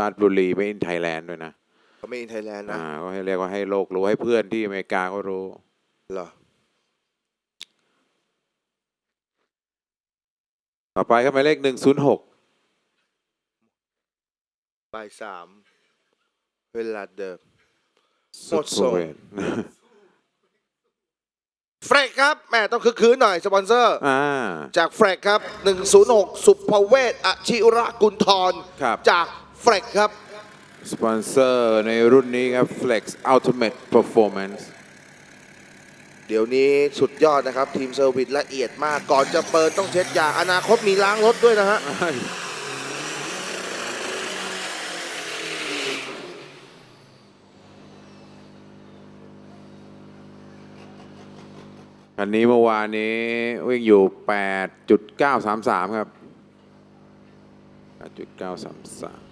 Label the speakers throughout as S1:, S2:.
S1: ราชบุรีไม่อินไทยแลนด์ด้วยนะ
S2: เขาไม่อินไทยแลนด์นะ
S1: อ่าก็ให้เรียกว่าให้โลกรู้ให้เพื่อนที่อเมริกาก็รู้
S2: เหรอ
S1: ต่อไปครับหมายเลขหนึ่งศูนย์หก
S2: บ่ายสามเวลาเดิม หมด
S1: โซ
S2: ส่ง
S1: เวน
S2: เฟรกครับแหม่ต้องคึกคืนหน่อยสปอนเซอร์
S1: อ่า
S2: จากเฟรกครับ 106 สุภเวศอชิระกุลทร
S1: ครับ
S2: จาก เฟรกครับ
S1: สปอนเซอร์ในรุ่นนี้ครับ Flex Ultimate Performance
S2: เดี๋ยวนี้สุดยอดนะครับ ทีมเซอร์วิสละเอียดมาก ก่อนจะเปิดต้องเช็ดยางอนาคตมีล้างรถด้วยนะฮะ
S1: คันนี้เมื่อวานนี้วิ่งอยู่ 8.933 ครับ 8.933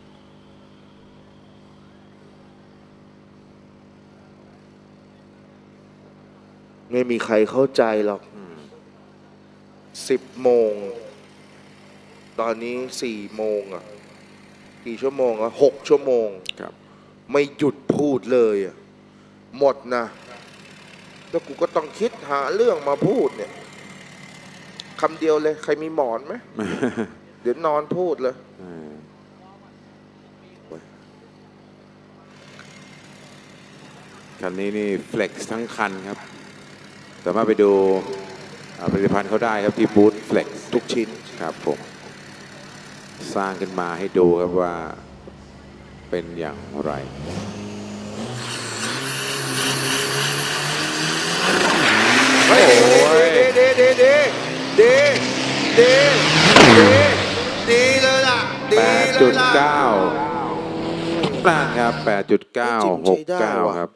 S2: ไม่มีใครเข้าใจหรอกสิบโมง ตอนนี้สี่โมงอะ กี่ชั่วโมงอะหกชั่วโมง
S1: ครับ
S2: ไม่หยุดพูดเลยอะ หมดนะ แล้วกูก็ต้องคิดหาเรื่องมาพูดเนี่ยคำเดียวเลย ใครมีหมอนไหม เดี๋ยวนอนพูดเลย
S1: อ่าคันนี้นี่ Flex ทั้งคันครับ สามารถไปดูผลิตภัณฑ์เขาได้ครับที่บูธเฟล็ก
S2: ทุกชิ้น
S1: ครับผมสร้างขึ้นมาให้ดูครับว่าเป็นอย่างไรโอ้ย
S2: ดีดีดีดีดีดีดีเลยล่ะแปดจุดเก้า
S1: นั่ครับแปดจุดเก้าหกเก้าครับ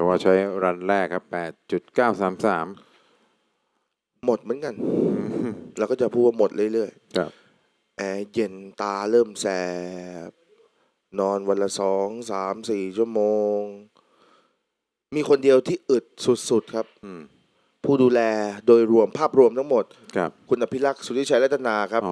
S1: แต่ว่าใช้รันแรกครับ 8.933
S2: หมดเหมือนกัน แล้วก็จะพูดว่าหมดเรื่อย
S1: ครับ
S2: ๆแอร์เย็นตาเริ่มแสบ นอนวันละสองสามสี่ชั่วโมง มีคนเดียวที่อึดสุดๆครับ
S1: อืม
S2: ผู้ดูแลโดยรวมภาพรวมทั้งหมด
S1: ครับ
S2: คุณอภิรักษ์สุริชัยรัตนาครับ
S1: อ๋อ